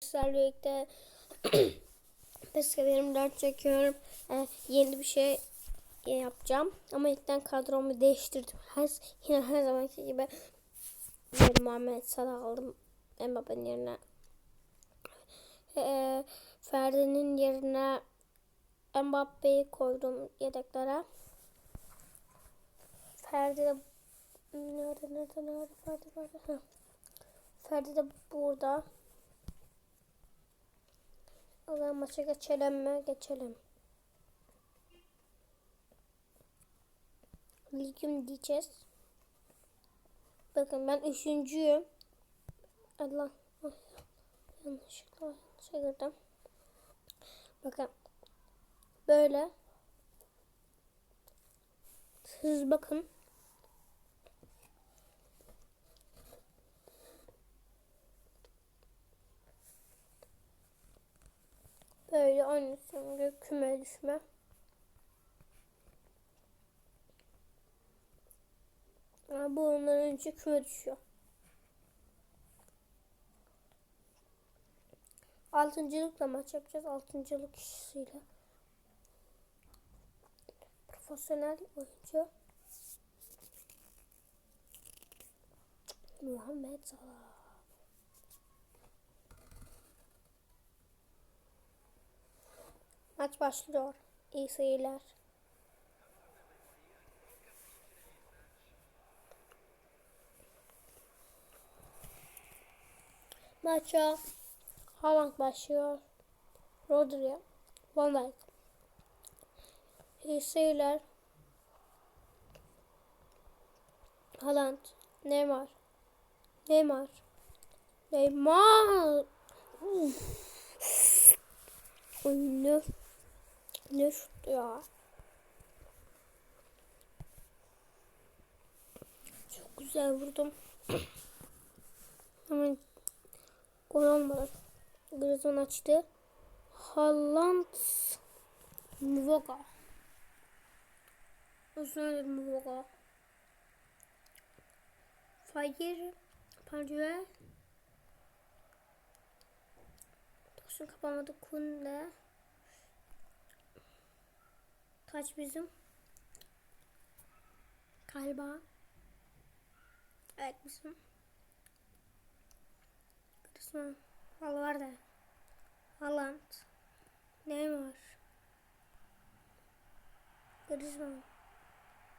Sizlerle birlikte Pesca 24 çekiyorum. Ee, yeni bir şey yapacağım. Ama ilkten kadromu değiştirdim. Her, yine her zamanki gibi bir Muhammed Salah aldım. Mbappe'nin yerine. Ee, Ferdi'nin yerine Mbappe'yi koydum yedeklere. Ferdi de nerede nerede nerede Ferdi nerede? Ferdi de burada. O zaman maça geçelim mi? Geçelim. Ligim diyeceğiz. Bakın ben üçüncüyüm. Allah. Ay, yanlışlıkla yanlışa girdim. Bakın. Böyle. Siz bakın. Böyle oynuyorsun küme düşme. Ama bu onların önce küme düşüyor. Altıncılıkla maç yapacağız. Altıncılık kişisiyle. Profesyonel oyuncu. Muhammed Salah. Maç başlıyor. İyi seyirler. Maça Haaland başlıyor. Rodri, Van Dijk. İyi seyirler. Haaland, Neymar. Neymar. Neymar. Uf. Ne, ne şut ya. Çok güzel vurdum. Hemen gol olmadı. Griezmann açtı. Haaland Muvoga. Uzun Muvoga. Fagir Pancuel Tosun kapamadı Kunde. Kaç bizim? Galiba. Evet bizim. Griezmann. Valverde. Haaland. Neymar. Griezmann.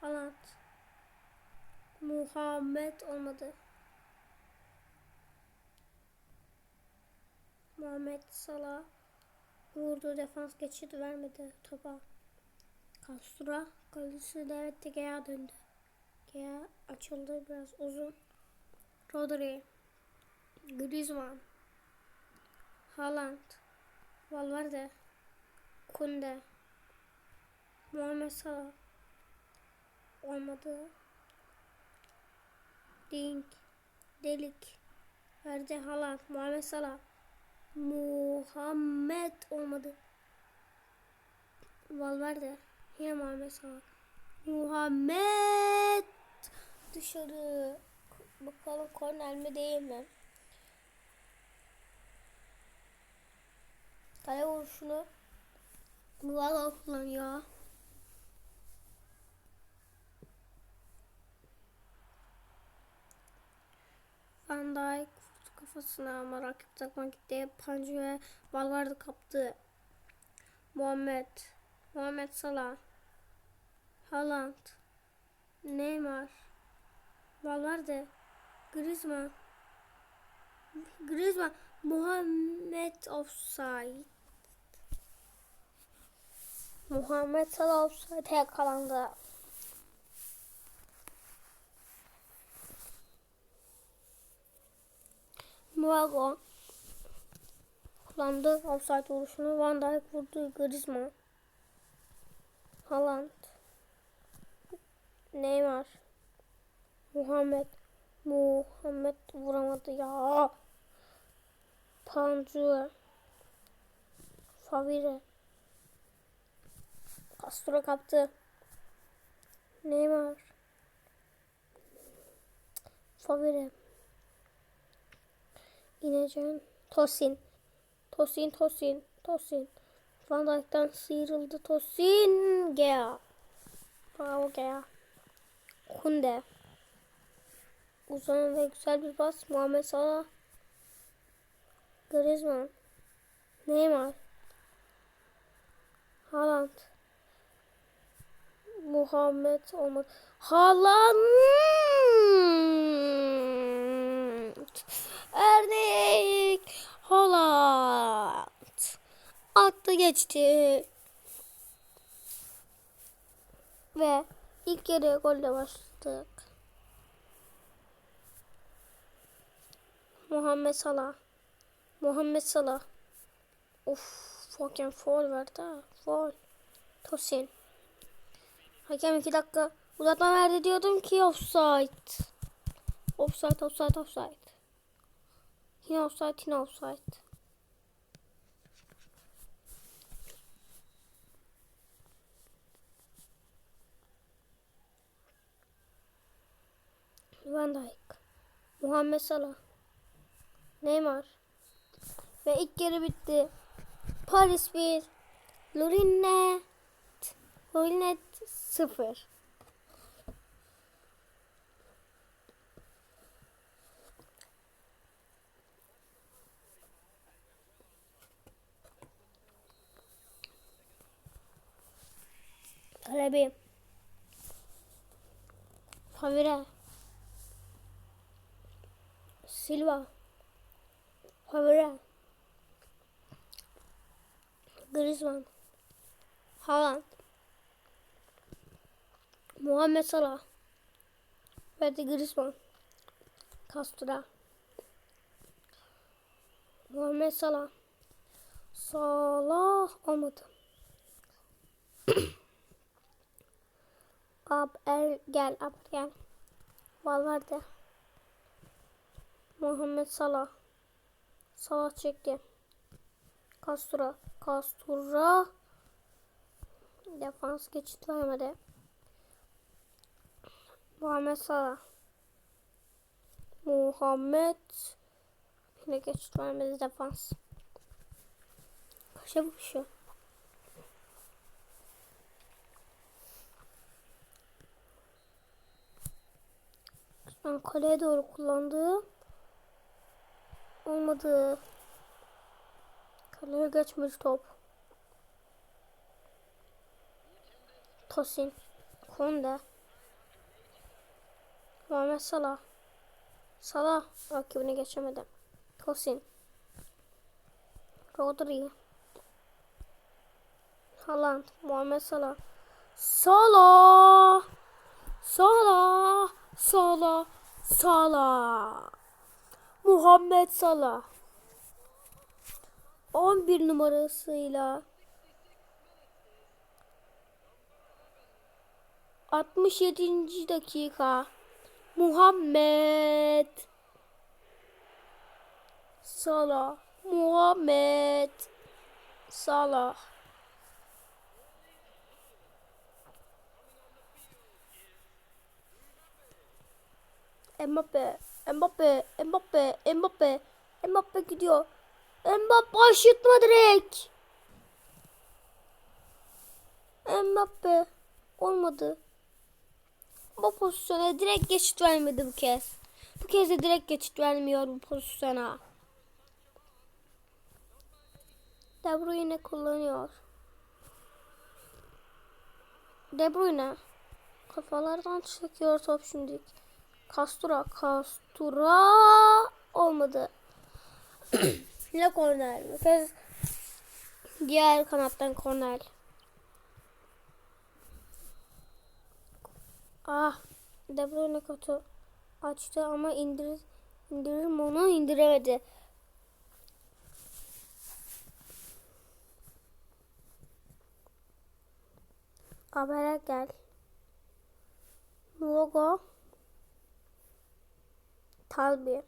Haaland. Muhammed olmadı. Muhammed Salah vurdu defans geçidi vermedi topa. Castro kalesi de evet Gea döndü. Gea açıldı biraz uzun. Rodri Griezmann Haaland Valverde Kunde Muhammed Salah olmadı. Dink Delik Verdi Haaland Muhammed Salah Muhammed olmadı. Valverde. Yine Muhammed Salah. Muhammed dışarı. Bakalım korner mi değil mi? Kale vuruşunu Muhammed kullanıyor. Van Dijk kafasına ama rakip takma gitti. Pancı ve Valverde kaptı. Muhammed. Muhammed Salah. Haaland. Neymar. Valverde. Griezmann. Griezmann. Muhammed offside. Muhammed Salah offside yakalandı. Muago kullandı offside vuruşunu. Van Dijk vurdu. Griezmann. Haaland. Neymar. Muhammed. Muhammed vuramadı ya. Pancu. Favire. Castro kaptı. Neymar. Favire. İneceksin. Tosin. Tosin, Tosin, Tosin. Van Dijk'ten sıyrıldı Tosin. Gea. Bravo Gea. Kunde. Uzanan ve güzel bir pas. Muhammed Salah. Griezmann. Neymar. Haaland. Muhammed olmadı. Haaland. Erdik. Haaland. Attı geçti. Ve ilk yarıya golle başladık. Muhammed Salah. Muhammed Salah. Of, fucking foul verdi ha. Foul. Tosin. Hakem iki dakika uzatma verdi diyordum ki offside. Offside, offside, offside. Yine offside, yine offside. Van Dijk. Muhammed Salah. Neymar. Ve ilk yarı bitti. Paris 1. Lorinet. Lorinet 0. Talebi. Favre. Silva. Favre. Griezmann. Haaland. Muhammed Salah. Verdi Griezmann. Castro. Muhammed Salah. Salah olmadı. Ab er gel ab gel. Valverde. Muhammed Salah. Salah çekti. Castro. Castro. Defans geçit vermedi. Muhammed Salah. Muhammed. Yine geçit vermedi defans. Kaşa şu. Ben kaleye doğru kullandı. Olmadı. Kaleye geçmedi top. Tosin. Konda. Muhammed Salah. Salah rakibini geçemedi. Tosin. Rodri. Haaland. Muhammed Salah. Salah. Salah. Salah. Salah. Muhammed Salah. 11 numarasıyla 67. dakika Muhammed Salah Muhammed Salah Mbappe Mbappe Mbappe Mbappe Mbappe gidiyor Mbappe aşıtma direkt Mbappe olmadı bu pozisyona direkt geçit vermedi bu kez. Bu kez de direkt geçit vermiyor bu pozisyona. De Bruyne kullanıyor. De Bruyne kafalardan çekiyor top şimdi. Kastura, Kastura olmadı. Yine korner. Bu kez diğer kanattan korner. Ah, De Bruyne kutu açtı ama indir indirir mi onu indiremedi. Habere gel. Logo. Talbi.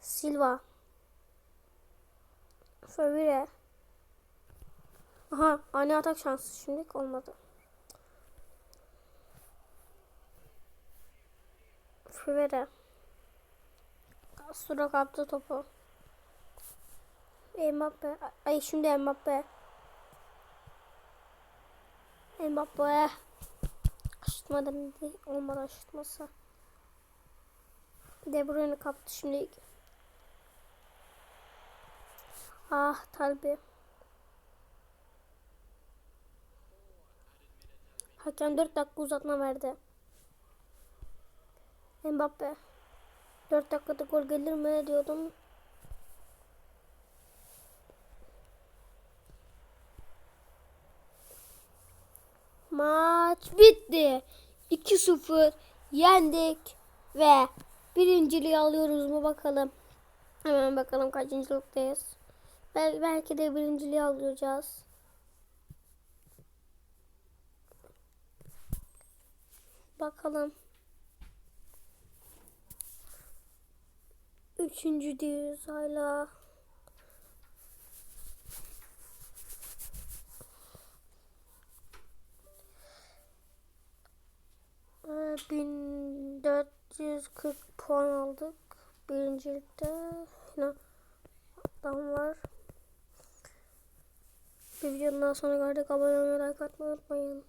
Silva. Favire. Aha, ani atak şansı şimdilik olmadı. Rivera. Castro kaptı topu. Mbappe. Ay şimdi Mbappe. Mbappe. Aşıtmadan olmadan aşıtması. De Bruyne kaptı şimdi. Ah Talbi. Hakem 4 dakika uzatma verdi. Mbappe. 4 dakikada gol gelir mi diyordum. Maç bitti. 2-0 yendik ve birinciliği alıyoruz mu bakalım. Hemen bakalım kaçıncılıktayız. Belki, belki de birinciliği alacağız. Bakalım. Üçüncü diyoruz hala. Ee, 1440 puan aldık. Birincilikte yine adam var. Bir videodan sonra gördük. Abone olmayı, like atmayı unutmayın.